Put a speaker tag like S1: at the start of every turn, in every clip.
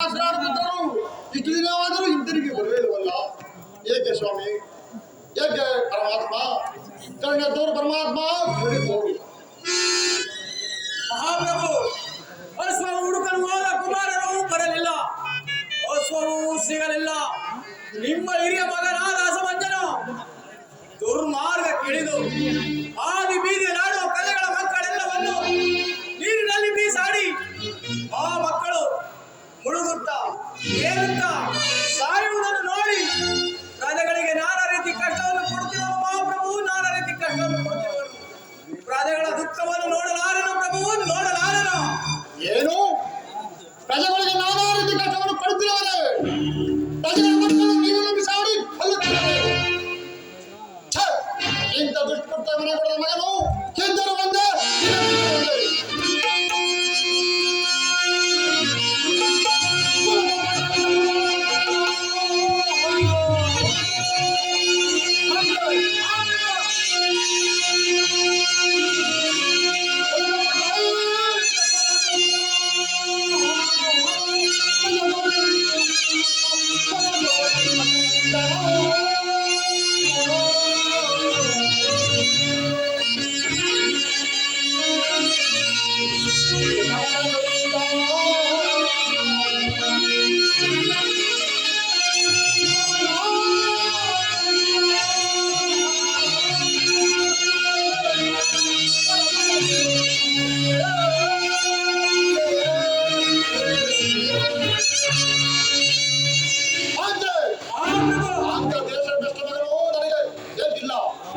S1: ಆಶ್ರಾಡುತ್ತಿದ್ದರು ಇಷ್ಟು ದಿನವಾದರೂ ಹಿಂತಿರುಗಿ ಬರುವೆಲ್ವಲ್ಲ ಏಕೆ ಸ್ವಾಮಿ? ಏಕೆ ಪರಮಾತ್ಮ? ಕರ್ಣದವರು ಪರಮಾತ್ಮ ಹೋಗಿ
S2: ಮಹಾಪ್ರಭು ಹುಡುಕಲು ಹೋದ ಕುಮಾರರು ಬರಲಿಲ್ಲ. ಪರಸ್ಪರವೂ ಸಿಗಲಿಲ್ಲ. ನಿಮ್ಮ ಹಿರಿಯ ಮಗನಾದ ಅಸಮಂಜನ ದುರ್ಮಾರ್ಗ ಕಿಡಿದು ಆದಿ ಬೀದಿ ನಾಡುವ ಕಲೆಗಳ ಮಕ್ಕಳೆಲ್ಲವನ್ನು ಸಾಯುವುದನ್ನು ನೋಡಿ ಪ್ರಜೆಗಳಿಗೆ ನಾನಾ ರೀತಿ ಕಷ್ಟವನ್ನು ಕೊಡ್ತಿರುವ ಮಹಾಪ್ರಭು, ನಾನಾ ರೀತಿ ಕಷ್ಟವನ್ನು ಕೊಡ್ತಿರುವರು ಪ್ರಜೆಗಳ ದುಃಖವನ್ನು ನೋಡಲಾರನು ಪ್ರಭು, ನೋಡಲಾರನು.
S1: ಏನು?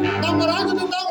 S1: ಬೇಕಿಲ್ಲ ನಮ್ಮ ರಾಜ್ಯದಿಂದ ಹೊರಡಿಸು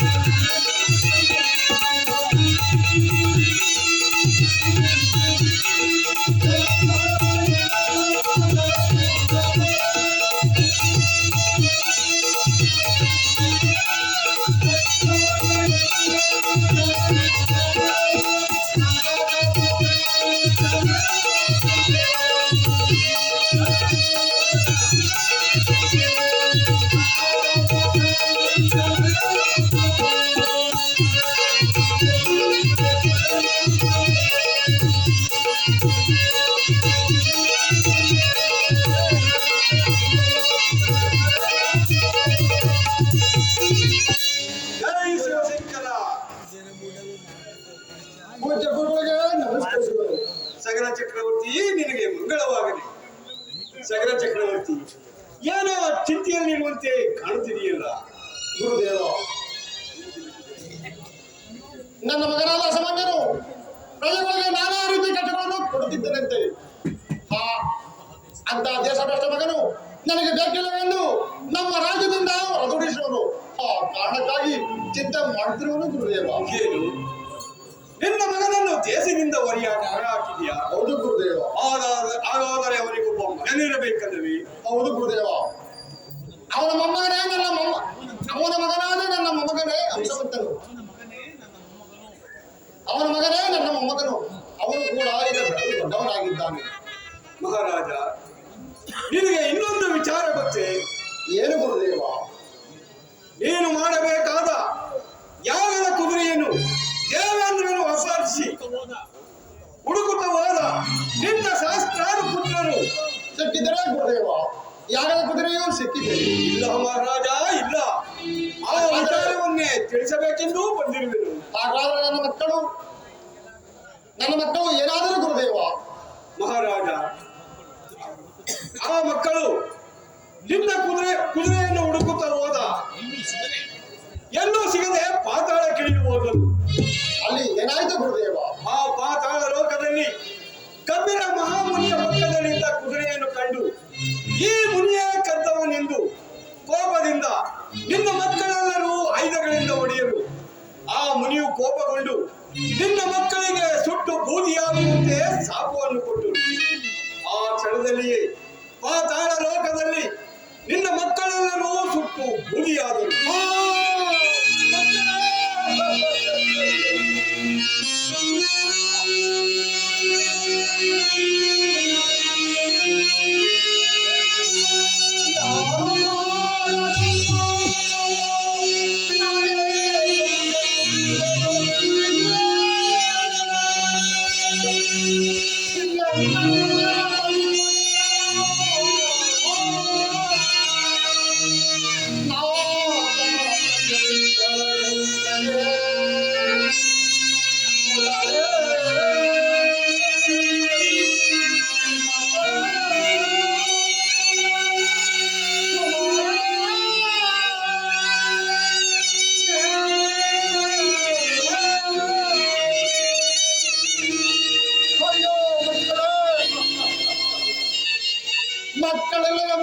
S2: ಸಗರ ಚಕ್ರವರ್ತಿ ನಿನಗೆ ಮಂಗಳವಾಗಲಿ. ಸಗರ ಚಕ್ರವರ್ತಿ ಏನೋ ಚಿಂತೆಯಲ್ಲಿರುವಂತೆ ಕಾಣುತ್ತಿದೆಯಲ್ಲ
S1: ಗುರುದೇವ ನನ್ನ ಮಗನಾದ ಅಸಮಂಜನು ಪ್ರಜೆಗಳಿಗೆ ನಾನಾ ರೀತಿ ಕಟ್ಟಗಳನ್ನು ಕೊಡುತ್ತಿದ್ದನಂತೆ. ಹಾ ಅಂತ ದೇಶ ಭ್ರಷ್ಟ ಮಗನು ನನಗೆ ಬೇಕಿಲ್ಲವೆಂದು ನಮ್ಮ ರಾಜ್ಯದಿಂದ ಹೊರದೂಡಿಸುವನು ಆ ಕಾರಣಕ್ಕಾಗಿ ಚಿಂತೆ ಮಾಡುತ್ತಿರುವನು ಗುರುದೇವ.
S2: ಏನು? ದೇಶದಿಂದ ಹೊರಿಯಾಟ ಹಾಕಿದೆಯಾ
S1: ಹೌದು ಗುರುದೇವ.
S2: ಹಾಗಾದರೆ ಹಾಗಾದರೆ ಒಬ್ಬ ಮಗನಿರಬೇಕಲ್ಲವೇ?
S1: ಹೌದು ಗುರುದೇವ. ಅವನ ಮೊಮ್ಮಗನೇ ನನ್ನ ಮೊಮ್ಮ ಅವನ ಮಗನಾದ ನನ್ನ ಮೊಮ್ಮಗನೇ ಅಂಶವಂತನು ಅವನ ಮಗನೇ ನನ್ನ ಮೊಮ್ಮಗನು. ಅವನು ಕೂಡ ಈಗ ದೊಡ್ಡವನಾಗಿದ್ದಾನೆ.
S2: ಮಹಾರಾಜ ನಿನಗೆ ಇನ್ನೊಂದು ವಿಚಾರ ಗೊತ್ತೇ
S1: ಏನು ಗುರುದೇವ?
S2: ನೀನು ಮಾಡಬೇಕಾದ ಯಾಗದ ಕುದುರೆಯನ್ನು ದೇವೇಂದ್ರನು ಅಪಹರಿಸಿ ಹುಡುಕುತ್ತ ಹೋದ ನಿನ್ನ ಶಾಸ್ತ್ರಾರು ಪುತ್ರರು
S1: ಸಿಕ್ಕಿದರೆ ಗುರುದೇವ. ಯಾರ ಕುದುರೆಯೂ ಸಿಕ್ಕಿದೆ.
S2: ಇಲ್ಲ ಮಹಾರಾಜ, ಇಲ್ಲ. ಆ ತಿಳಿಸಬೇಕೆಂದು ಬಂದಿರುವೆನು.
S1: ಹಾಗಾದ್ರೆ ನನ್ನ ಮಕ್ಕಳು ನನ್ನ ಮಕ್ಕಳು ಏನಾದರೂ
S2: ಕಬ್ಬಿನ ಮಹಾಮುನಿಯ ಪಕ್ಕದಲ್ಲಿದ್ದ ಕುದುರೆಯನ್ನು ಕಂಡು, ಈ ಮುನಿಯ ಕದ್ದವನೆಂದು ಕೋಪದಿಂದ ನಿನ್ನ ಮಕ್ಕಳೆಲ್ಲರೂ ಆಯುಧಗಳಿಂದ ಹೊಡೆಯಲು ಆ ಮುನಿಯು ಕೋಪಗೊಂಡು, ನಿನ್ನ ಮಕ್ಕಳಿಗೆ ಸುಟ್ಟು ಬೂದಿಯಾಗುವಂತೆ ಶಾಪವನ್ನು ಕೊಟ್ಟರು. ಆ ಕ್ಷಣದಲ್ಲಿಯೇ ಪಾತಾಳ ಲೋಕದಲ್ಲಿ ನಿನ್ನ ಮಕ್ಕಳೆಲ್ಲರೂ ಸುಟ್ಟು ಬೂದಿಯಾದರು.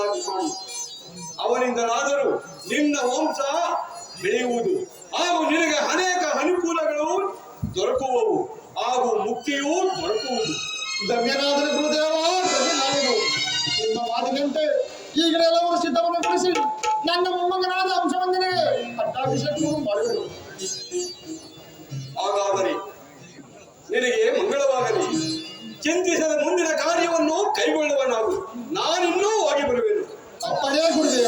S2: ಮಾಡು ಅವನಿಂದಲಾದರೂ ನಿನ್ನ ವಂಶ ಬೆಳೆಯುವುದು. ಹಾಗೂ ನಿನಗೆ ಅನೇಕ ಅನುಕೂಲಗಳು ದೊರಕುವವು. ಹಾಗೂ ಮುಕ್ತಿಯೂ ದೊರಕುವುದು.
S1: ಧಮ್ಯನಾದರೆ ಗುರುದೇವ ಧನ್ಯನಾದನು ನಿಮ್ಮ ಮಾತಿನಂತೆ ಈಗಲೇ ಎಲ್ಲವರು ಸಿದ್ಧವನ್ನು ಕಳಿಸಿ ನನ್ನ ಮೊಮ್ಮಗನಾದ ಅಂಶವಂದನೆಗೆ ಪಟ್ಟಾಭಿಷೇಕವನ್ನು ಮಾಡುವೆನು
S2: ಹಾಗಾದರೆ ನಿನಗೆ ಮಂಗಳವಾಗಲಿ. ಚಿಂತಿಸದ ಮುಂದಿನ ಕಾರ್ಯವನ್ನು ಕೈಗೊಳ್ಳುವ ನಾವು ನಾನಿನ್ನೂ ಹೋಗಿ ಬರುವೆನು
S1: పడేయకూడదు